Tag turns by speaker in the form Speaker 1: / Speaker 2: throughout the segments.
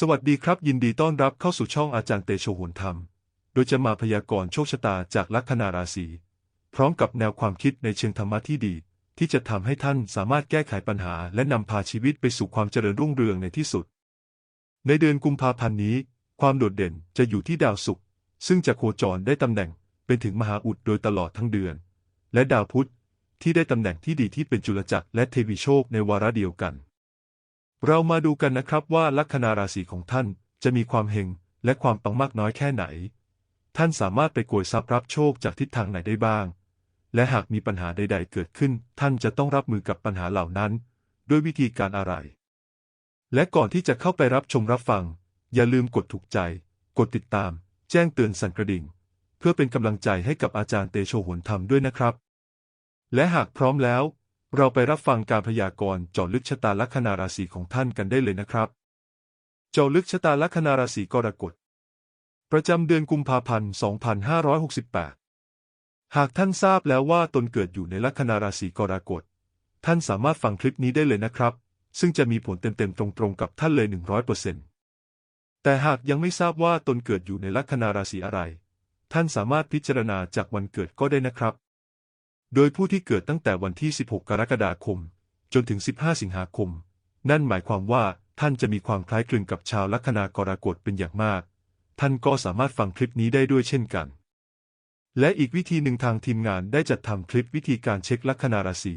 Speaker 1: สวัสดีครับ ยินดีต้อนรับเข้าสู่ช่องอาจารย์เตโชโหนธรรม โดยจะมาพยากรณ์โชคชะตาจากลัคนาราศีพร้อมกับแนวความคิดในเชิงธรรมะที่ดี ที่จะทำให้ท่านสามารถแก้ไขปัญหา และนำพาชีวิตไปสู่ความเจริญรุ่งเรืองในที่สุด ในเดือนกุมภาพันธ์นี้ ความโดดเด่นจะอยู่ที่ดาวศุกร์ซึ่งจะโคจรได้ตำแหน่งเป็นถึงมหาอุดโดยตลอดทั้งเดือน และดาวพุธที่ได้ตำแหน่งที่ดีที่เป็นจุลจักรและเทวีโชคในวาระเดียวกัน เรามาดูกันนะครับว่าลัคนาราศีของท่านจะมีความเฮงและความปังมากน้อยแค่ไหน ท่านสามารถไปโกยทรัพย์รับโชคจากทิศทางไหนได้บ้าง และหากมีปัญหาใด ๆ เกิดขึ้น ท่านจะต้องรับมือกับปัญหาเหล่านั้น ด้วยวิธีการอะไร และก่อนที่จะเข้าไปรับชมรับฟัง อย่าลืมกดถูกใจ กดติดตาม แจ้งเตือนสั่นกระดิ่ง เพื่อเป็นกำลังใจให้กับอาจารย์เตโชหนธรรมด้วยนะครับ และหากพร้อมแล้ว เราไปรับฟังการพยากรณ์เจาะลึกชะตาลัคนาราศีของท่านกันได้เลยนะครับ เจาะลึกชะตาลัคนาราศีกรกฎ ประจำเดือนกุมภาพันธ์ 2568 หากท่านทราบแล้วว่าตนเกิดอยู่ในลัคนาราศีกรกฎ ท่านสามารถฟังคลิปนี้ได้เลยนะครับ ซึ่งจะมีผลเต็มๆตรงๆกับท่านเลย 100%แต่หากยังไม่ทราบว่าตนเกิดอยู่ในลัคนาราศีอะไร ท่านสามารถพิจารณาจากวันเกิดก็ได้นะครับ โดยผู้ที่เกิดตั้งแต่วันที่ 16 กรกฎาคม จนถึง 15 สิงหาคม นั่นหมายความว่าท่านจะมีความคล้ายคลึงกับชาวลัคนากรกฎเป็นอย่างมาก ท่านก็สามารถฟังคลิปนี้ได้ด้วยเช่นกัน และอีกวิธีหนึ่งทางทีมงานได้จัดทำคลิปวิธีการเช็คลัคนาราศี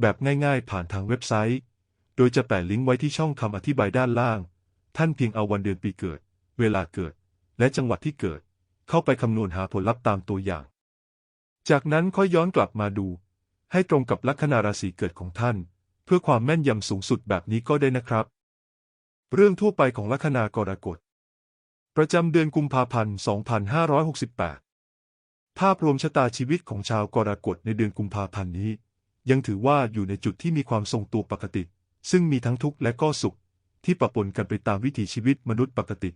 Speaker 1: แบบง่ายๆ ผ่านทางเว็บไซต์ โดยจะแปะลิงก์ไว้ที่ช่องคำอธิบายด้านล่าง ท่านเพียงเอาวันเดือนปีเกิด เวลาเกิด และจังหวัดที่เกิด เข้าไปคำนวณหาผลลัพธ์ตามตัวอย่าง จากนั้นค่อยย้อนกลับมาดู ให้ตรงกับลัคนาราศีเกิดของท่าน เพื่อความแม่นยำสูงสุดแบบนี้ก็ได้นะครับ เรื่องทั่วไปของลัคนากรกฎประจำเดือนกุมภาพันธ์ 2568 ภาพรวมชะตาชีวิตของชาวกรกฎในเดือนกุมภาพันธ์นี้ ยังถือว่าอยู่ในจุดที่มีความทรงตัวปกติ ซึ่งมีทั้งทุกข์และก็สุข ที่ปะปนกันไปตามวิถีชีวิตมนุษย์ปกติ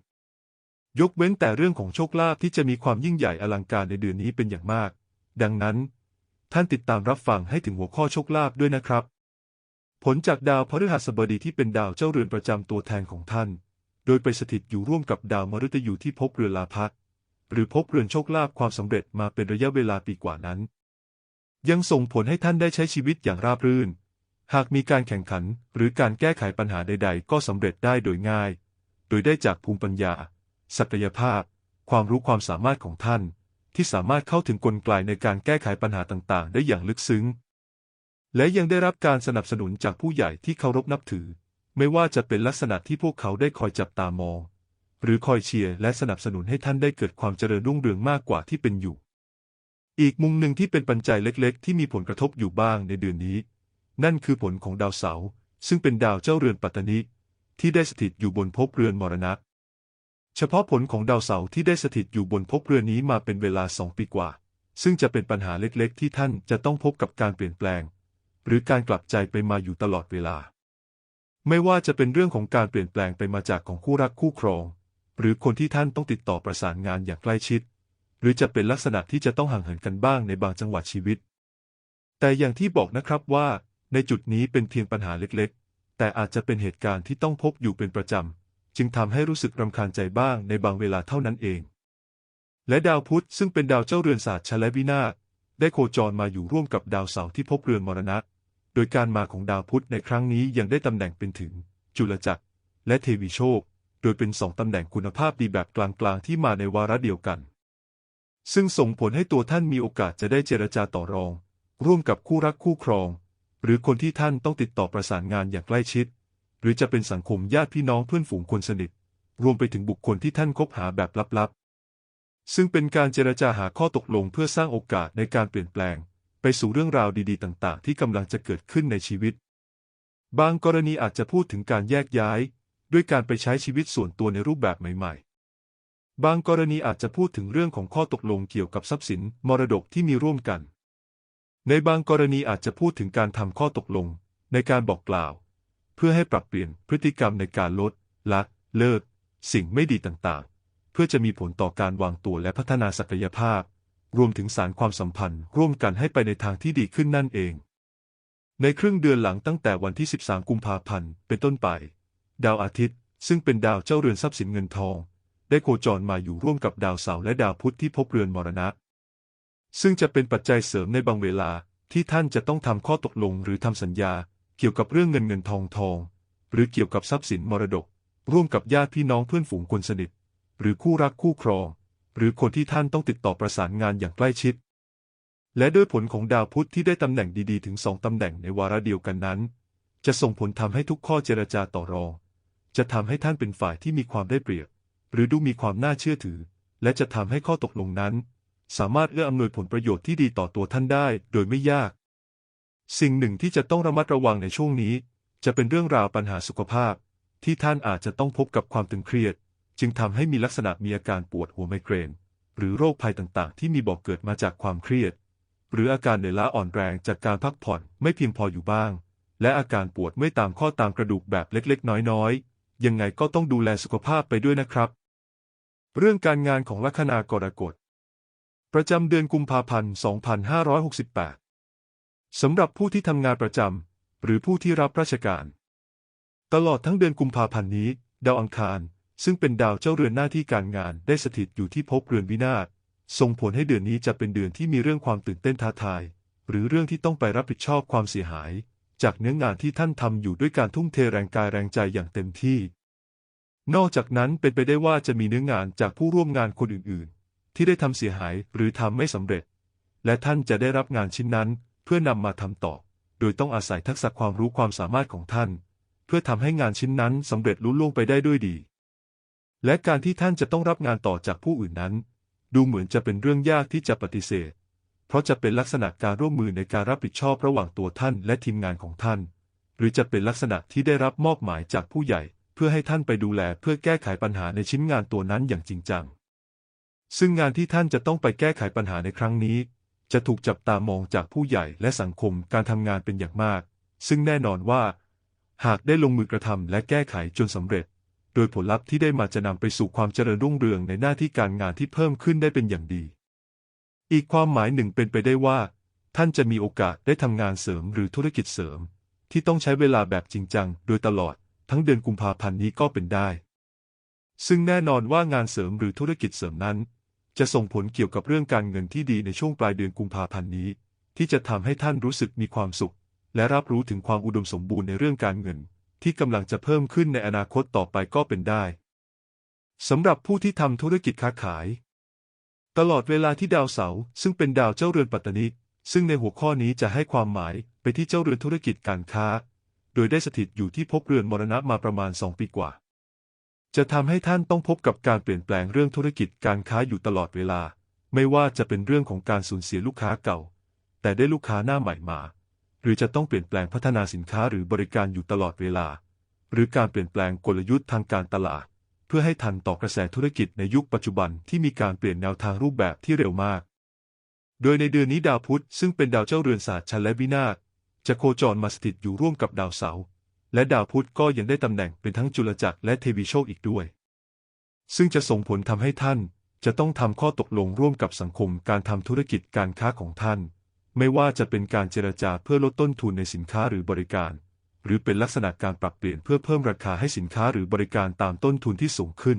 Speaker 1: ยกเว้นแต่เรื่องของโชคลาภที่จะมีความยิ่งใหญ่อลังการในเดือนนี้เป็นอย่างมาก ดังนั้น ท่านติดตามรับฟังให้ถึงหัวข้อโชคลาภด้วยนะครับ ผลจากดาวพฤหัสบดีที่เป็นดาวเจ้าเรือนประจำตัวแทนของท่าน โดยไปสถิตอยู่ร่วมกับดาวมฤตยูที่พบเรือนลาภะหรือพบเรือนโชคลาภความสำเร็จมาเป็นระยะเวลาปีกว่านั้น ยังส่งผลให้ท่านได้ใช้ชีวิตอย่างราบรื่น หากมีการแข่งขันหรือการแก้ไขปัญหาใด ๆ ก็สำเร็จได้โดยง่าย โดยได้จากภูมิปัญญา ศักยภาพ ความรู้ความสามารถของท่าน ที่สามารถเข้าถึงกลไกในการแก้ไขปัญหาต่างๆ ได้อย่างลึกซึ้ง และยังได้รับการสนับสนุนจากผู้ใหญ่ที่เคารพนับถือ ไม่ว่าจะเป็นลักษณะที่พวกเขาได้คอยจับตามอง หรือคอยเชียร์และสนับสนุนให้ท่านได้เกิดความเจริญรุ่งเรืองมากกว่าที่เป็นอยู่ อีกมุมหนึ่งที่เป็นปัจจัยเล็กๆ ที่มีผลกระทบอยู่บ้างในเดือนนี้ นั่นคือผลของดาวเสาร์ซึ่งเป็นดาวเจ้าเรือนปัตตนิที่ได้สถิตอยู่บนภพเรือนมรณะ เฉพาะผลของดาวเสาร์ที่ได้สถิตอยู่บนภพเรือนนี้มาเป็นเวลาสองปีกว่า ซึ่งจะเป็นปัญหาเล็กๆ ที่ท่านจะต้องพบกับการเปลี่ยนแปลง หรือการกลับใจไปมาอยู่ตลอดเวลา ไม่ว่าจะเป็นเรื่องของการเปลี่ยนแปลงไปมาจากของคู่รักคู่ครอง หรือคนที่ท่านต้องติดต่อประสานงานอย่างใกล้ชิด หรือจะเป็นลักษณะที่จะต้องห่างเหินกันบ้างในบางจังหวะชีวิต แต่อย่างที่บอกนะครับว่า ในจุดนี้เป็นเพียงปัญหาเล็กๆ แต่อาจจะเป็นเหตุการณ์ที่ต้องพบอยู่เป็นประจำ จึงทำให้รู้สึกรำคาญใจบ้างในบางเวลาเท่านั้นเอง และดาวพุธซึ่งเป็นดาวเจ้าเรือนศาสตร์ชและวินาศได้โคจรมาอยู่ร่วมกับดาวเสาร์ที่พบเรือนมรณะ โดยการมาของดาวพุธในครั้งนี้ยังได้ตำแหน่งเป็นถึง จุลจักร และเทวีโชค โดยเป็นสองตำแหน่งคุณภาพดีแบบกลางๆที่มาในวาระเดียวกัน ซึ่งส่งผลให้ตัวท่านมีโอกาสจะได้เจรจาต่อรอง ร่วมกับคู่รักคู่ครอง หรือคนที่ท่านต้องติดต่อประสานงานอย่างใกล้ชิด หรือจะเป็นสังคมญาติพี่น้องเพื่อนฝูงคนสนิท รวมไปถึงบุคคลที่ท่านคบหาแบบลับๆ ซึ่งเป็นการเจรจาหาข้อตกลงเพื่อสร้างโอกาสในการเปลี่ยนแปลง ไปสู่เรื่องราวดีๆ ต่างๆ ที่กำลังจะเกิดขึ้นในชีวิต บางกรณีอาจจะพูดถึงการแยกย้าย ด้วยการไปใช้ชีวิตส่วนตัวในรูปแบบใหม่ๆ บางกรณีอาจจะพูดถึงเรื่องของข้อตกลงเกี่ยวกับทรัพย์สินมรดกที่มีร่วมกัน ในบางกรณีอาจจะพูดถึงการทำข้อตกลง ในการบอกกล่าว พื่อให้ปรับเปลี่ยนพฤติกรรมในการลด ละเลิก สิ่งไม่ดีต่างๆ เพื่อจะมีผลต่อการวางตัวและพัฒนาศักยภาพ รวมถึงสารความสัมพันธ์ ร่วมกันให้ไปในทางที่ดีขึ้นนั่นเอง ในครึ่งเดือนหลังตั้งแต่วันที่ 13 กุมภาพันธ์เป็นต้นไป ดาวอาทิตย์ ซึ่งเป็นดาวเจ้าเรือนทรัพย์สินเงินทอง ได้โคจรมาอยู่ร่วมกับดาวเสาร์และดาวพุธที่พบเรือนมรณะ ซึ่งจะเป็นปัจจัยเสริมในบางเวลาที่ท่านจะต้องทำข้อตกลงหรือทำสัญญา เกี่ยวกับเรื่องเงินเงินทองทอง หรือเกี่ยวกับทรัพย์สินมรดก ร่วมกับญาติพี่น้องเพื่อนฝูงคนสนิท หรือคู่รักคู่ครอง หรือคนที่ท่านต้องติดต่อประสานงานอย่างใกล้ชิด และด้วยผลของดาวพุธที่ได้ตำแหน่งดีๆ ถึงสองตำแหน่งในวาระเดียวกันนั้น จะส่งผลทำให้ทุกข้อเจรจาต่อรอง จะทำให้ท่านเป็นฝ่ายที่มีความได้เปรียบ หรือดูมีความน่าเชื่อถือ และจะทำให้ข้อตกลงนั้น สามารถเอื้ออำนวยผลประโยชน์ที่ดีต่อตัวท่านได้ โดยไม่ยาก สิ่งหนึ่งที่จะต้องระมัดระวังในช่วงนี้ จะเป็นเรื่องราวปัญหาสุขภาพ ที่ท่านอาจจะต้องพบกับความตึงเครียด จึงทำให้มีลักษณะมีอาการปวดหัวไมเกรน หรือโรคภัยต่างๆ ที่มีบอกเกิดมาจากความเครียด หรืออาการเหนื่อยล้าอ่อนแรงจากการพักผ่อนไม่เพียงพออยู่บ้าง และอาการปวดเมื่อยตามข้อตามกระดูกแบบเล็กๆ น้อยๆ ยังไงก็ต้องดูแลสุขภาพไปด้วยนะครับ เรื่องการงานของลัคนากรกฎประจำเดือนกุมภาพันธ์ 2568 สำหรับผู้ที่ทำงานประจำหรือผู้ที่รับราชการ ตลอดทั้งเดือนกุมภาพันธ์นี้ ดาวอังคาร ซึ่งเป็นดาวเจ้าเรือนหน้าที่การงานได้สถิตอยู่ที่ภพเรือนวินาศส่งผลให้เดือนนี้จะเป็นเดือนที่มีเรื่องความตื่นเต้นท้าทาย หรือเรื่องที่ต้องไปรับผิดชอบความเสียหาย จากเนื้องานที่ท่านทำอยู่ด้วยการทุ่มเทแรงกายแรงใจอย่างเต็มที่ นอกจากนั้นเป็นไปได้ว่าจะมีเนื้องานจากผู้ร่วมงานคนอื่น ๆ ที่ได้ทำเสียหายหรือทำไม่สำเร็จ และท่านจะได้รับงานชิ้นนั้น พื่อนำมาทำต่อ โดยต้องอาศัยทักษะความรู้ความสามารถของท่าน เพื่อทำให้งานชิ้นนั้นสำเร็จลุล่วงไปได้ด้วยดี และการที่ท่านจะต้องรับงานต่อจากผู้อื่นนั้น ดูเหมือนจะเป็นเรื่องยากที่จะปฏิเสธ เพราะจะเป็นลักษณะการร่วมมือในการรับผิดชอบระหว่างตัวท่านและทีมงานของท่าน หรือจะเป็นลักษณะที่ได้รับมอบหมายจากผู้ใหญ่ เพื่อให้ท่านไปดูแลเพื่อแก้ไขปัญหาในชิ้นงานตัวนั้นอย่างจริงจังซึ่งงานที่ท่านจะต้องไปแก้ไขปัญหาในครั้งนี้ จะถูกจับตามองจากผู้ใหญ่และสังคมการทำงานเป็นอย่างมาก ซึ่งแน่นอนว่า หากได้ลงมือกระทำและแก้ไขจนสำเร็จ โดยผลลัพธ์ที่ได้มาจะนำไปสู่ความเจริญรุ่งเรืองในหน้าที่การงานที่เพิ่มขึ้นได้เป็นอย่างดี อีกความหมายหนึ่งเป็นไปได้ว่า ท่านจะมีโอกาสได้ทำงานเสริมหรือธุรกิจเสริม ที่ต้องใช้เวลาแบบจริงจังโดยตลอด ทั้งเดือนกุมภาพันธ์นี้ก็เป็นได้ ซึ่งแน่นอนว่างานเสริมหรือธุรกิจเสริมนั้น จะส่งผลเกี่ยวกับเรื่องการเงินที่ดีในช่วงปลายเดือนกุมภาพันธ์นี้ ที่จะทำให้ท่านรู้สึกมีความสุข และรับรู้ถึงความอุดมสมบูรณ์ในเรื่องการเงิน ที่กำลังจะเพิ่มขึ้นในอนาคตต่อไปก็เป็นได้สำหรับผู้ที่ทำธุรกิจค้าขาย ตลอดเวลาที่ดาวเสาร์ซึ่งเป็นดาวเจ้าเรือนปัตตนิซึ่งในหัวข้อนี้จะให้ความหมายไปที่เจ้าเรือนธุรกิจการค้า โดยได้สถิตอยู่ที่ภพเรือนมรณะมาประมาณสองปีกว่า จะทำให้ท่านต้องพบกับการเปลี่ยนแปลงเรื่องธุรกิจการค้าอยู่ตลอดเวลา ไม่ว่าจะเป็นเรื่องของการสูญเสียลูกค้าเก่า แต่ได้ลูกค้าหน้าใหม่มา หรือจะต้องเปลี่ยนแปลงพัฒนาสินค้าหรือบริการอยู่ตลอดเวลา หรือการเปลี่ยนแปลงกลยุทธ์ทางการตลาด เพื่อให้ทันต่อกระแสธุรกิจในยุคปัจจุบันที่มีการเปลี่ยนแนวทางรูปแบบที่เร็วมาก โดยในเดือนนี้ดาวพุธซึ่งเป็นดาวเจ้าเรือนศาสตร์ชันและวินาศจะโคจรมาสถิตอยู่ร่วมกับดาวเสาร์ และดาวพุธก็ยังได้ตำแหน่งเป็นทั้งจุลจักรและเทวีโชคอีกด้วย ซึ่งจะส่งผลทำให้ท่านจะต้องทำข้อตกลงร่วมกับสังคมการทำธุรกิจการค้าของท่าน ไม่ว่าจะเป็นการเจรจาเพื่อลดต้นทุนในสินค้าหรือบริการ หรือเป็นลักษณะการปรับเปลี่ยนเพื่อเพิ่มราคาให้สินค้าหรือบริการตามต้นทุนที่สูงขึ้น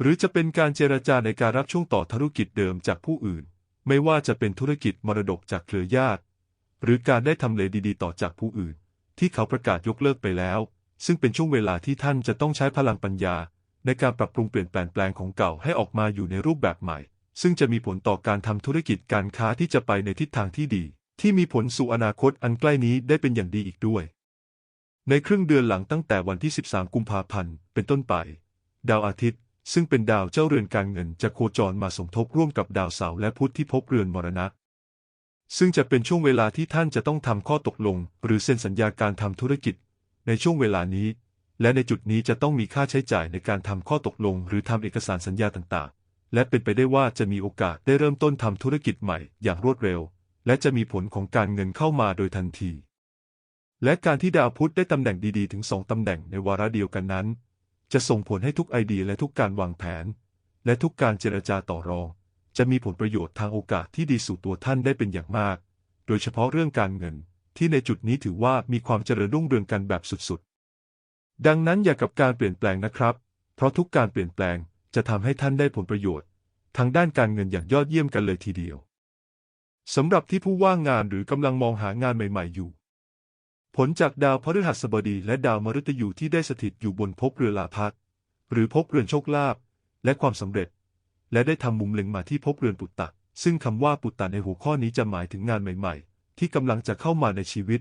Speaker 1: หรือจะเป็นการเจรจาในการรับช่วงต่อธุรกิจเดิมจากผู้อื่น ไม่ว่าจะเป็นธุรกิจมรดกจากเครือญาติ หรือการได้ทำเลดี ๆ ต่อจากผู้อื่น ที่เขาประกาศยกเลิกไปแล้ว ซึ่งเป็นช่วงเวลาที่ท่านจะต้องใช้พลังปัญญา ในการปรับปรุงเปลี่ยนแปลงแปลงของเก่าให้ออกมาอยู่ในรูปแบบใหม่ ซึ่งจะมีผลต่อการทำธุรกิจการค้าที่จะไปในทิศทางที่ดี ที่มีผลสู่อนาคตอันใกล้นี้ได้เป็นอย่างดีอีกด้วย ในครึ่งเดือนหลังตั้งแต่วันที่ 13 กุมภาพันธ์เป็นต้นไป ดาวอาทิตย์ ซึ่งเป็นดาวเจ้าเรือนการเงินจะโคจรมาสมทบร่วมกับดาวเสาร์และพุธที่พบเรือนมรณะ ซึ่งจะเป็นช่วงเวลาที่ท่านจะต้องทำข้อตกลง หรือเซ็นสัญญาการทำธุรกิจ ในช่วงเวลานี้ และในจุดนี้จะต้องมีค่าใช้จ่ายในการทำข้อตกลง หรือทำเอกสารสัญญาต่างๆ และเป็นไปได้ว่าจะมีโอกาสได้เริ่มต้นทำธุรกิจใหม่อย่างรวดเร็ว และจะมีผลของการเงินเข้ามาโดยทันที และการที่ดาวพุธได้ตำแหน่งดีๆ ถึงสองตำแหน่งในวาระเดียวกันนั้น จะส่งผลให้ทุกไอเดียและทุกการวางแผน และทุกการเจรจาต่อรอง จะมีผลประโยชน์ทางโอกาสที่ดีสู่ตัวท่านได้เป็นอย่างมาก โดยเฉพาะเรื่องการเงิน ที่ในจุดนี้ถือว่ามีความเจริญรุ่งเรืองกันแบบสุดๆ ดังนั้นอย่ากับการเปลี่ยนแปลงนะครับ เพราะทุกการเปลี่ยนแปลงจะทำให้ท่านได้ผลประโยชน์ ทางด้านการเงินอย่างยอดเยี่ยมกันเลยทีเดียวสำหรับที่ผู้ว่างงานหรือกำลังมองหางานใหม่ๆอยู่ ผลจากดาวพฤหัสบดีและดาวมฤตยูที่ได้สถิตอยู่บนภพเรือลาพักหรือภพเรือนโชคลาภและความสำเร็จ และได้ทำมุมเล็งมาที่ภพเรือนปุตตะ ซึ่งคำว่าปุตตะในหัวข้อนี้จะหมายถึงงานใหม่ๆ ที่กำลังจะเข้ามาในชีวิต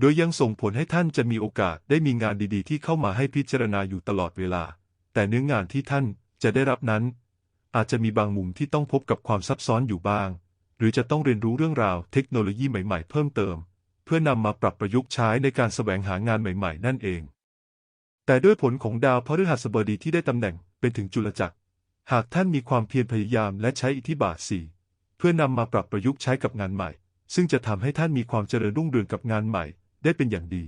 Speaker 1: โดยยังส่งผลให้ท่านจะมีโอกาสได้มีงานดีๆ ที่เข้ามาให้พิจารณาอยู่ตลอดเวลา แต่เนื้องานที่ท่านจะได้รับนั้น อาจจะมีบางมุมที่ต้องพบกับความซับซ้อนอยู่บ้าง หรือจะต้องเรียนรู้เรื่องราวเทคโนโลยีใหม่ๆ เพิ่มเติม เพื่อนำมาปรับประยุกต์ใช้ในการแสวงหางานใหม่ ๆ นั่นเองแต่ด้วยผลของดาวพฤหัสบดีที่ได้ตำแหน่งเป็นถึงจุลจักร หากท่านมีความเพียรพยายามและใช้อิทธิบาทสี่เพื่อนำมาปรับประยุกต์ใช้กับงานใหม่ ซึ่งจะทำให้ท่านมีความเจริญรุ่งเรืองกับงานใหม่ ได้เป็นอย่างดี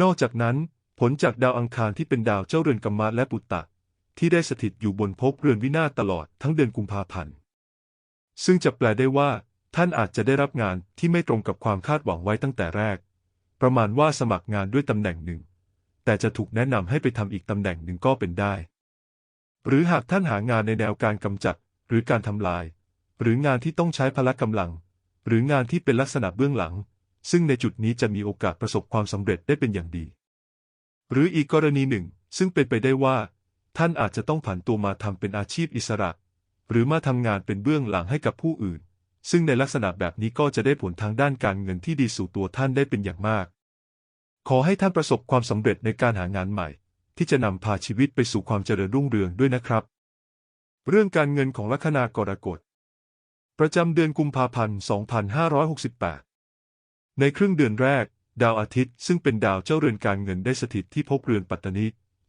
Speaker 1: นอกจากนั้น ผลจากดาวอังคารที่เป็นดาวเจ้าเรือนกัมมะและปุตตะ ที่ได้สถิตอยู่บนภพเรือนวินาศตลอดทั้งเดือนกุมภาพันธ์ ซึ่งจะแปลได้ว่า ท่านอาจจะได้รับงานที่ไม่ตรงกับความคาดหวังไว้ตั้งแต่แรก ประมาณว่าสมัครงานด้วยตำแหน่งหนึ่ง แต่จะถูกแนะนำให้ไปทำอีกตำแหน่งหนึ่งก็เป็นได้ หรือหากท่านหางานในแนวการกำจัด หรือการทำลาย หรืองานที่ต้องใช้พละกำลัง หรืองานที่เป็นลักษณะเบื้องหลัง ซึ่งในจุดนี้จะมีโอกาสประสบความสำเร็จได้เป็นอย่างดี หรืออีกกรณีหนึ่ง ซึ่งเป็นไปได้ว่า ท่านอาจจะต้องผันตัวมาทำเป็นอาชีพอิสระ หรือมาทำงานเป็นเบื้องหลังให้กับผู้อื่น ซึ่งในลักษณะแบบนี้ก็จะได้ผลทางด้านการเงินที่ดีสู่ตัวท่านได้เป็นอย่างมาก ขอให้ท่านประสบความสำเร็จในการหางานใหม่ ที่จะนำพาชีวิตไปสู่ความเจริญรุ่งเรืองด้วยนะครับ เรื่องการเงินของลัคนากรกฎ ประจำเดือนกุมภาพันธ์ 2568 ในครึ่งเดือนแรก ดาวอาทิตย์ซึ่งเป็นดาวเจ้าเรือนการเงินได้สถิตที่ภพเรือนปัตตานิ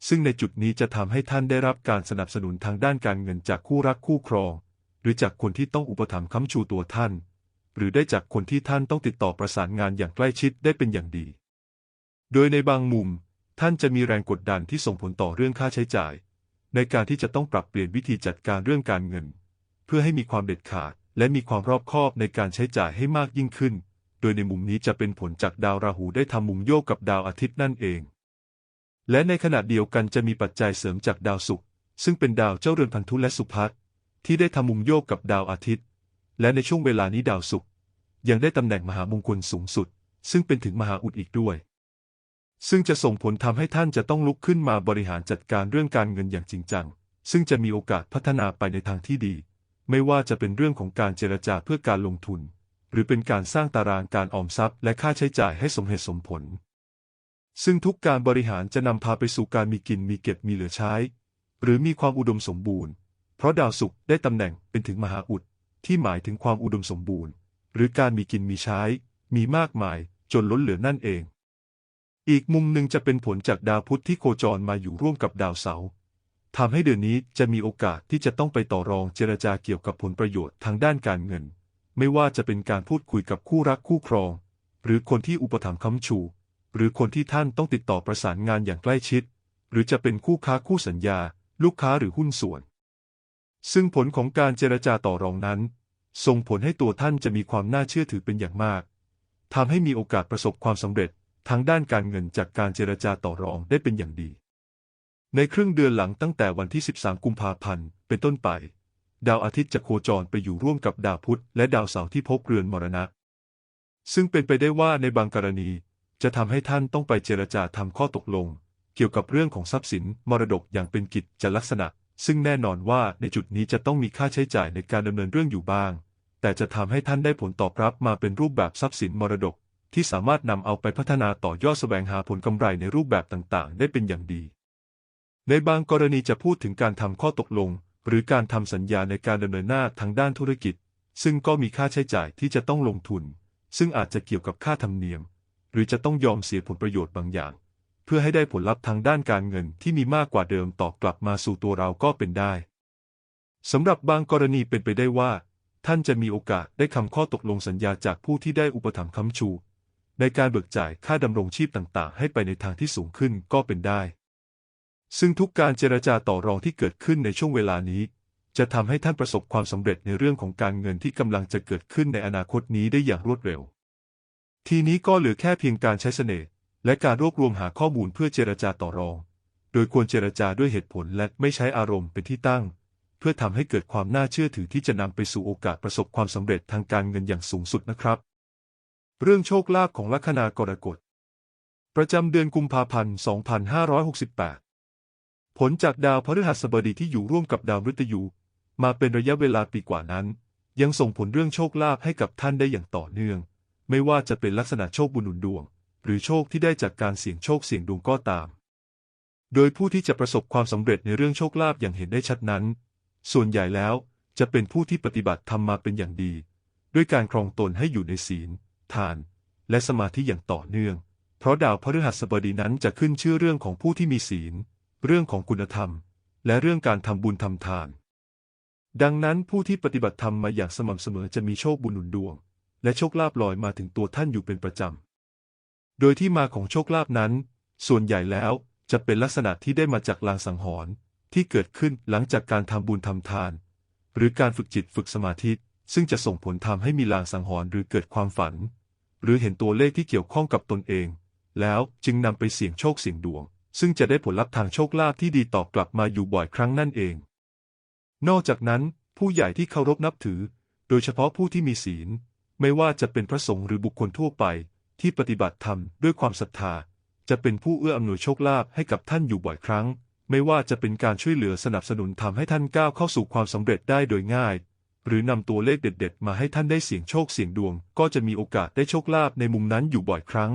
Speaker 1: ซึ่งในจุดนี้จะทำให้ท่านได้รับการสนับสนุนทางด้านการเงินจากคู่รักคู่ครอง หรือจากคนที่ต้องอุปถัมภ์ค้ำชูตัวท่าน หรือได้จากคนที่ท่านต้องติดต่อประสานงานอย่างใกล้ชิดได้เป็นอย่างดี โดยในบางมุม ท่านจะมีแรงกดดันที่ส่งผลต่อเรื่องค่าใช้จ่าย ในการที่จะต้องปรับเปลี่ยนวิธีจัดการเรื่องการเงิน เพื่อให้มีความเด็ดขาด และมีความรอบคอบในการใช้จ่ายให้มากยิ่งขึ้น โดยในมุมนี้จะเป็นผลจากดาวราหูได้ทำมุมโยกกับดาวอาทิตย์นั่นเอง และในขณะเดียวกันจะมีปัจจัยเสริมจากดาวศุกร์ซึ่งเป็นดาวเจ้าเรือนพันธุและสุภัสที่ได้ทำมุมโยกกับดาวอาทิตย์ และในช่วงเวลานี้ดาวศุกร์ยังได้ตำแหน่งมหามงคลสูงสุด ซึ่งเป็นถึงมหาอุดอีกด้วย ซึ่งจะส่งผลทำให้ท่านจะต้องลุกขึ้นมาบริหารจัดการเรื่องการเงินอย่างจริงจัง ซึ่งจะมีโอกาสพัฒนาไปในทางที่ดี ไม่ว่าจะเป็นเรื่องของการเจรจาเพื่อการลงทุน หรือเป็นการสร้างตารางการออมทรัพย์และค่าใช้จ่ายให้สมเหตุสมผล ซึ่งทุกการบริหารจะนำพาไปสู่การมีกินมีเก็บมีเหลือใช้ หรือมีความอุดมสมบูรณ์ เพราะดาวศุกร์ได้ตำแหน่งเป็นถึงมหาอุดที่หมายถึงความอุดมสมบูรณ์ หรือการมีกินมีใช้ มีมากมายจนล้นเหลือนั่นเอง อีกมุมหนึ่งจะเป็นผลจากดาวพุธที่โคจรมาอยู่ร่วมกับดาวเสาร์ทำให้เดือนนี้จะมีโอกาสที่จะต้องไปต่อรองเจรจาเกี่ยวกับผลประโยชน์ทางด้านการเงิน ไม่ว่าจะเป็นการพูดคุยกับคู่รักคู่ครอง หรือคนที่อุปถัมภ์ค้ำชู หรือคนที่ท่านต้องติดต่อประสานงานอย่างใกล้ชิด หรือจะเป็นคู่ค้าคู่สัญญา ลูกค้าหรือหุ้นส่วน ซึ่งผลของการเจรจาต่อรองนั้น ส่งผลให้ตัวท่านจะมีความน่าเชื่อถือเป็นอย่างมากทำให้มีโอกาสประสบความสำเร็จ ทางด้านการเงินจากการเจรจาต่อรองได้เป็นอย่างดี ในครึ่งเดือนหลังตั้งแต่วันที่ 13 กุมภาพันธ์ เป็นต้นไป ดาวอาทิตย์จะโคจรไปอยู่ร่วมกับดาวพุธและดาวเสาร์ที่พบเรือนมรณะ ซึ่งเป็นไปได้ว่าในบางกรณีจะทำให้ท่านต้องไปเจรจาทำข้อตกลง เกี่ยวกับเรื่องของทรัพย์สินมรดกอย่างเป็นกิจจะลักษณะ ซึ่งแน่นอนว่าในจุดนี้จะต้องมีค่าใช้จ่ายในการดำเนินเรื่องอยู่บ้าง แต่จะทำให้ท่านได้ผลตอบรับมาเป็นรูปแบบทรัพย์สินมรดก ที่สามารถนำเอาไปพัฒนาต่อยอดแสวงหาผลกำไรในรูปแบบต่างๆ ได้เป็นอย่างดี ในบางกรณีจะพูดถึงการทำข้อตกลง หรือการทำสัญญาในการดำเนินหน้าทางด้านธุรกิจ ซึ่งก็มีค่าใช้จ่ายที่จะต้องลงทุน ซึ่งอาจจะเกี่ยวกับค่าธรรมเนียม หรือจะต้องยอมเสียผลประโยชน์บางอย่าง เพื่อให้ได้ผลลัพธ์ทางด้านการเงินที่มีมากกว่าเดิมตอบกลับมาสู่ตัวเราก็เป็นได้สำหรับบางกรณีเป็นไปได้ว่า ท่านจะมีโอกาสได้คำข้อตกลงสัญญาจากผู้ที่ได้อุปถัมภ์ค้ำชู ในการเบิกจ่ายค่าดำรงชีพต่างๆ ให้ไปในทางที่สูงขึ้นก็เป็นได้ ซึ่งทุกการเจรจาต่อรองที่เกิดขึ้นในช่วงเวลานี้ จะทำให้ท่านประสบความสำเร็จในเรื่องของการเงินที่กำลังจะเกิดขึ้นในอนาคตนี้ได้อย่างรวดเร็ว ทีนี้ก็เหลือแค่เพียงการใช้เสน่ห์และการรวบรวมหาข้อมูลเพื่อเจรจาต่อรอง โดยควรเจรจาด้วยเหตุผลและไม่ใช้อารมณ์เป็นที่ตั้ง เพื่อทำให้เกิดความน่าเชื่อถือที่จะนำไปสู่โอกาสประสบความสำเร็จทางการเงินอย่างสูงสุดนะครับ เรื่องโชคลาภของลัคนากรกฎ ประจำเดือนกุมภาพันธ์ 2568 ผลจากดาวพฤหัสบดีที่อยู่ร่วมกับดาวฤตยู มาเป็นระยะเวลาปีกว่านั้น ยังส่งผลเรื่องโชคลาภให้กับท่านได้อย่างต่อเนื่อง ไม่ว่าจะเป็นลักษณะโชคบุญหนุนดวง หรือโชคที่ได้จากการเสี่ยงโชคเสี่ยงดวงก็ตาม โดยผู้ที่จะประสบความสำเร็จในเรื่องโชคลาภอย่างเห็นได้ชัดนั้น ส่วนใหญ่แล้วจะเป็นผู้ที่ปฏิบัติธรรมมาเป็นอย่างดี ด้วยการครองตนให้อยู่ในศีล ทาน และสมาธิอย่างต่อเนื่อง เพราะดาวพฤหัสบดีนั้นจะขึ้นชื่อเรื่องของผู้ที่มีศีล เรื่องของคุณธรรม และเรื่องการทำบุญทำทาน ดังนั้นผู้ที่ปฏิบัติธรรมมาอย่างสม่ำเสมอจะมีโชคบุญหนุนดวง และโชคลาภลอยมาถึงตัวท่านอยู่เป็นประจำ โดยที่มาของโชคลาภนั้น ส่วนใหญ่แล้วจะเป็นลักษณะที่ได้มาจากลางสังหรณ์ที่เกิดขึ้นหลังจากการทำบุญทำทาน หรือการฝึกจิตฝึกสมาธิ ซึ่งจะส่งผลทำให้มีลางสังหรณ์หรือเกิดความฝัน หรือเห็นตัวเลขที่เกี่ยวข้องกับตนเอง แล้วจึงนำไปเสี่ยงโชคเสี่ยงดวง ซึ่งจะได้ผลลัพธ์ทางโชคลาภที่ดีตอบกลับมาอยู่บ่อยครั้งนั่นเอง นอกจากนั้น ผู้ใหญ่ที่เคารพนับถือ โดยเฉพาะผู้ที่มีศีล ไม่ว่าจะเป็นพระสงฆ์หรือบุคคลทั่วไป ที่ปฏิบัติธรรมด้วยความศรัทธา จะเป็นผู้เอื้ออำนวยโชคลาภให้กับท่านอยู่บ่อยครั้ง ไม่ว่าจะเป็นการช่วยเหลือสนับสนุนทำให้ท่านก้าวเข้าสู่ความสำเร็จได้โดยง่าย หรือนำตัวเลขเด็ดๆ มาให้ท่านได้เสี่ยงโชคเสี่ยงดวง ก็จะมีโอกาสได้โชคลาภในมุมนั้นอยู่บ่อยครั้ง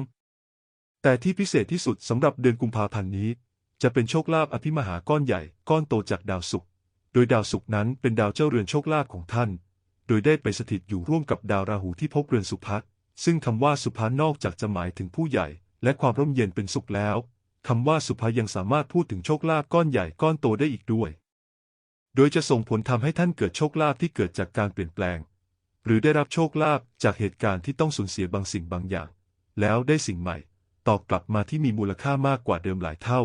Speaker 1: แต่ที่พิเศษที่สุดสำหรับเดือนกุมภาพันธ์นี้ จะเป็นโชคลาภอภิมหาก้อนใหญ่ก้อนโตจากดาวศุกร์โดยดาวศุกร์นั้นเป็นดาวเจ้าเรือนโชคลาภของท่าน โดยได้ไปสถิตอยู่ร่วมกับดาวราหูที่พบเรือนสุภัสซึ่งคำว่าสุภานอกจากจะหมายถึงผู้ใหญ่ และความร่มเย็นเป็นสุขแล้วคำว่าสุภายังสามารถพูดถึงโชคลาภก้อนใหญ่ก้อนโตได้อีกด้วย โดยจะส่งผลทำให้ท่านเกิดโชคลาภที่เกิดจากการเปลี่ยนแปลง หรือได้รับโชคลาภจากเหตุการณ์ที่ต้องสูญเสียบางสิ่งบางอย่าง แล้วได้สิ่งใหม่ ตอบกลับมาที่มีมูลค่ามากกว่าเดิมหลายเท่า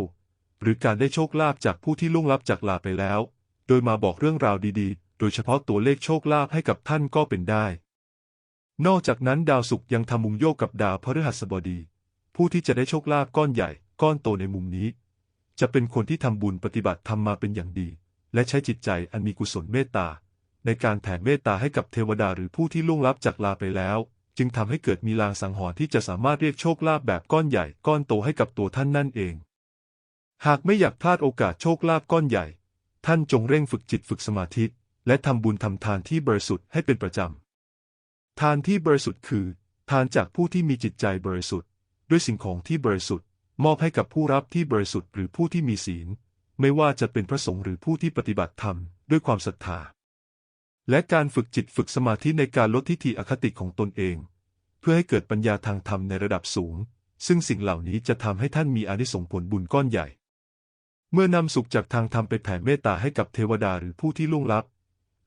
Speaker 1: หรือการได้โชคลาภจากผู้ที่ล่วงลับจากลาไปแล้ว โดยมาบอกเรื่องราวดีๆ โดยเฉพาะตัวเลขโชคลาภให้กับท่านก็เป็นได้ นอกจากนั้นดาวศุกร์ยังทำมุมโยกกับดาวพฤหัสบดี ผู้ที่จะได้โชคลาภก้อนใหญ่ ก้อนโตในมุมนี้ จะเป็นคนที่ทำบุญปฏิบัติทำมาเป็นอย่างดี และใช้จิตใจอันมีกุศลเมตตา ในการแผ่เมตตาให้กับเทวดาหรือผู้ที่ล่วงลับจากลาไปแล้ว จึงทำให้เกิดมีลางสังหรณ์ที่จะสามารถเรียกโชคลาภแบบก้อนใหญ่ก้อนโตให้กับตัวท่านนั่นเอง หากไม่อยากพลาดโอกาสโชคลาภก้อนใหญ่ ท่านจงเร่งฝึกจิตฝึกสมาธิและทำบุญทำทานที่บริสุทธิ์ให้เป็นประจำ ทานที่บริสุทธิ์คือ ทานจากผู้ที่มีจิตใจบริสุทธิ์ ด้วยสิ่งของที่บริสุทธิ์ มอบให้กับผู้รับที่บริสุทธิ์หรือผู้ที่มีศีล ไม่ว่าจะเป็นพระสงฆ์หรือผู้ที่ปฏิบัติธรรมด้วยความศรัทธา และการฝึกจิตฝึกสมาธิในการลดทิฏฐิอคติของตนเอง เพื่อให้เกิดปัญญาทางธรรมในระดับสูง ซึ่งสิ่งเหล่านี้จะทำให้ท่านมีอานิสงส์ผลบุญก้อนใหญ่ เมื่อนำสุขจากทางธรรมไปแผ่เมตตาให้กับเทวดาหรือผู้ที่ล่วงลับ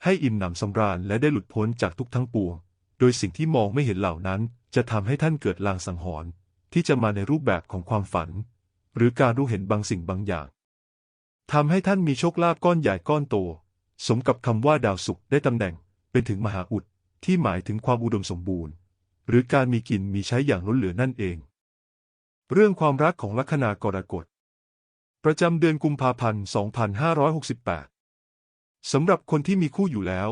Speaker 1: ให้อิ่มหนำสำราญและได้หลุดพ้นจากทุกทั้งปวง โดยสิ่งที่มองไม่เห็นเหล่านั้น จะทำให้ท่านเกิดลางสังหรณ์ที่จะมาในรูปแบบของความฝัน หรือการรู้เห็นบางสิ่งบางอย่าง ทำให้ท่านมีโชคลาภก้อนใหญ่ก้อนโต สมกับคำว่าดาวศุกร์ได้ตำแหน่งเป็นถึงมหาอุดที่หมายถึงความอุดมสมบูรณ์ หรือการมีกินมีใช้อย่างล้นเหลือนั่นเอง เรื่องความรักของลัคนากรกฎ ประจำเดือนกุมภาพันธ์ 2568 สำหรับคนที่มีคู่อยู่แล้ว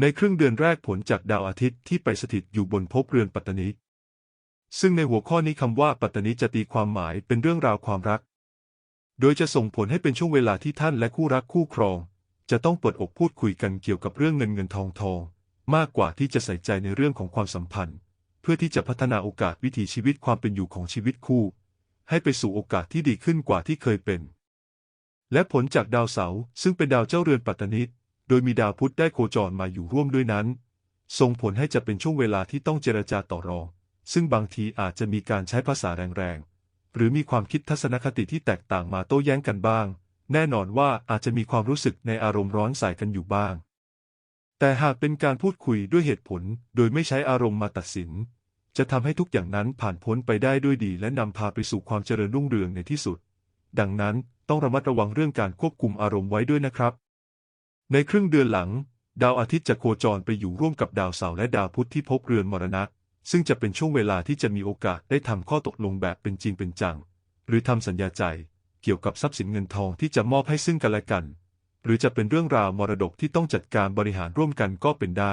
Speaker 1: ในครึ่งเดือนแรกผลจากดาวอาทิตย์ที่ไปสถิตอยู่บนภพเรือนปัตตานีซึ่งในหัวข้อนี้คำว่าปัตตานีจะตีความหมายเป็นเรื่องราวความรัก โดยจะส่งผลให้เป็นช่วงเวลาที่ท่านและคู่รักคู่ครอง จะต้องเปิดอกพูดคุยกันเกี่ยวกับเรื่องเงินเงินทองทอง มากกว่าที่จะใส่ใจในเรื่องของความสัมพันธ์ เพื่อที่จะพัฒนาโอกาสวิถีชีวิตความเป็นอยู่ของชีวิตคู่ ให้ไปสู่โอกาสที่ดีขึ้นกว่าที่เคยเป็น และผลจากดาวเสาร์ซึ่งเป็นดาวเจ้าเรือนปัตตานิโดยมีดาวพุธได้โคจรมาอยู่ร่วมด้วยนั้น ส่งผลให้จะเป็นช่วงเวลาที่ต้องเจรจาต่อรอง ซึ่งบางทีอาจจะมีการใช้ภาษาแรง หรือมีความคิดทัศนคติที่แตกต่างมาโต้แย้งกันบ้าง แน่นอนว่าอาจจะมีความรู้สึกในอารมณ์ร้อนใส่กันอยู่บ้าง แต่หากเป็นการพูดคุยด้วยเหตุผลโดยไม่ใช้อารมณ์มาตัดสิน จะทำให้ทุกอย่างนั้นผ่านพ้นไปได้ด้วยดีและนำพาไปสู่ความเจริญรุ่งเรืองในที่สุด ดังนั้นต้องระมัดระวังเรื่องการควบคุมอารมณ์ไว้ด้วยนะครับ ในครึ่งเดือนหลัง ดาวอาทิตย์จะโคจรไปอยู่ร่วมกับดาวเสาร์และดาวพุธที่พบเรือนมรณะ ซึ่งจะเป็นช่วงเวลาที่จะมีโอกาสได้ทำข้อตกลงแบบเป็นจริงเป็นจัง หรือทำสัญญาใจเกี่ยวกับทรัพย์สินเงินทองที่จะมอบให้ซึ่งกันและกัน หรือจะเป็นเรื่องราวมรดกที่ต้องจัดการบริหารร่วมกันก็เป็นได้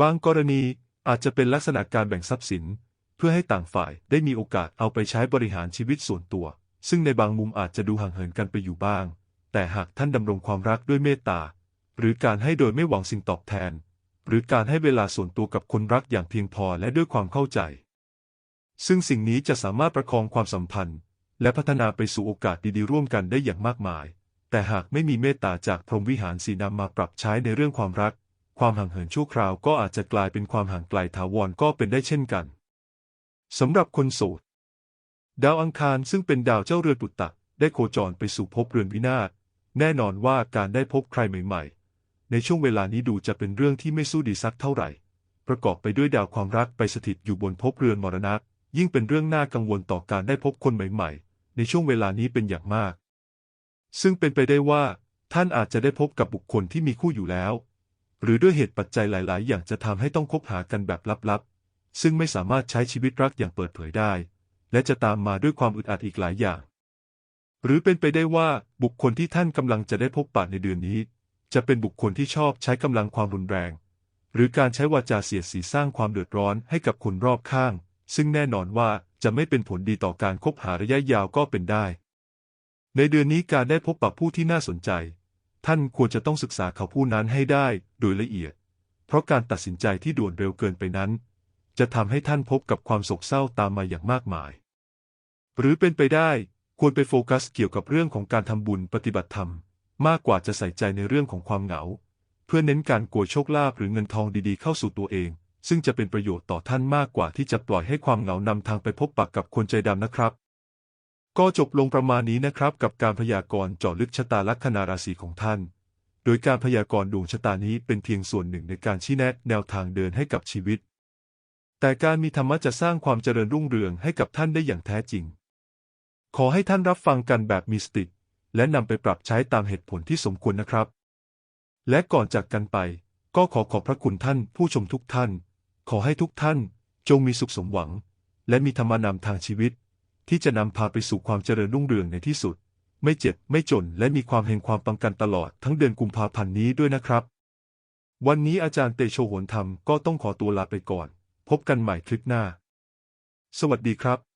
Speaker 1: บางกรณีอาจจะเป็นลักษณะการแบ่งทรัพย์สิน เพื่อให้ต่างฝ่ายได้มีโอกาสเอาไปใช้บริหารชีวิตส่วนตัว ซึ่งในบางมุมอาจจะดูห่างเหินกันไปอยู่บ้าง แต่หากท่านดำรงความรักด้วยเมตตาหรือการให้โดยไม่หวังสิ่งตอบแทน หรือการให้เวลาส่วนตัวกับคนรักอย่างเพียงพอและด้วยความเข้าใจ ซึ่งสิ่งนี้จะสามารถประคองความสัมพันธ์ และพัฒนาไปสู่โอกาสดีๆร่วมกันได้อย่างมากมาย แต่หากไม่มีเมตตาจากพรหมวิหารสีนำมาปรับใช้ในเรื่องความรัก ความห่างเหินชั่วคราวก็อาจจะกลายเป็นความห่างไกลถาวรก็เป็นได้เช่นกันสำหรับคนโสดดาวอังคารซึ่งเป็นดาวเจ้าเรือนปุตตะได้โคจรไปสู่ภพเรือนวินาศแน่นอนว่าการได้พบใครใหม่ ๆ ในช่วงเวลานี้ดูจะเป็นเรื่องที่ไม่สู้ดีสักเท่าไหร่ ประกอบไปด้วยดาวความรักไปสถิตอยู่บนภพเรือนมรณะ ยิ่งเป็นเรื่องน่ากังวลต่อการได้พบคนใหม่ๆ ในช่วงเวลานี้เป็นอย่างมาก ซึ่งเป็นไปได้ว่า ท่านอาจจะได้พบกับบุคคลที่มีคู่อยู่แล้ว หรือด้วยเหตุปัจจัยหลาย ๆ อย่างจะทำให้ต้องคบหากันแบบลับ ๆ ซึ่งไม่สามารถใช้ชีวิตรักอย่างเปิดเผยได้ และจะตามมาด้วยความอึดอัดอีกหลายอย่าง หรือเป็นไปได้ว่าบุคคลที่ท่านกำลังจะได้พบปะในเดือนนี้ จะเป็นบุคคลที่ชอบใช้กำลังความรุนแรง หรือการใช้วาจาเสียดสีสร้างความเดือดร้อนให้กับคนรอบข้าง ซึ่งแน่นอนว่าจะไม่เป็นผลดีต่อการคบหาระยะยาวก็เป็นได้ ในเดือนนี้การได้พบปะผู้ที่น่าสนใจ ท่านควรจะต้องศึกษาเขาผู้นั้นให้ได้โดยละเอียด เพราะการตัดสินใจที่ด่วนเร็วเกินไปนั้น จะทำให้ท่านพบกับความโศกเศร้าตามมาอย่างมากมาย หรือเป็นไปได้ควรไปโฟกัสเกี่ยวกับเรื่องของการทำบุญปฏิบัติธรรม มากกว่าจะใส่ใจในเรื่องของความเหงา เพื่อเน้นการโกยโชคลาภหรือเงินทองดีๆเข้าสู่ตัวเอง ซึ่งจะเป็นประโยชน์ต่อท่านมากกว่าที่จะปล่อยให้ความเหงานำทางไปพบปะกับคนใจดำนะครับ ก็จบลงประมาณนี้นะครับกับการพยากรณ์เจาะลึกชะตาลัคนาราศีของท่าน โดยการพยากรณ์ดวงชะตานี้เป็นเพียงส่วนหนึ่งในการชี้แนะแนวทางเดินให้กับชีวิต แต่การมีธรรมะจะสร้างความเจริญรุ่งเรืองให้กับท่านได้อย่างแท้จริง ขอให้ท่านรับฟังกันแบบมีสติ และนำไปปรับใช้ตามเหตุผลที่สมควรนะครับ และก่อนจากกันไป ก็ขอขอบพระคุณท่านผู้ชมทุกท่าน ขอให้ทุกท่านจงมีสุขสมหวัง และมีธรรมนำทางชีวิต ที่จะนำพาไปสู่ความเจริญรุ่งเรืองในที่สุด ไม่เจ็บไม่จนและมีความเฮงความปังกันตลอดทั้งเดือนกุมภาพันธ์นี้ด้วยนะครับ วันนี้อาจารย์เตโชโหนธรรมก็ต้องขอตัวลาไปก่อน พบกันใหม่คลิปหน้า สวัสดีครับ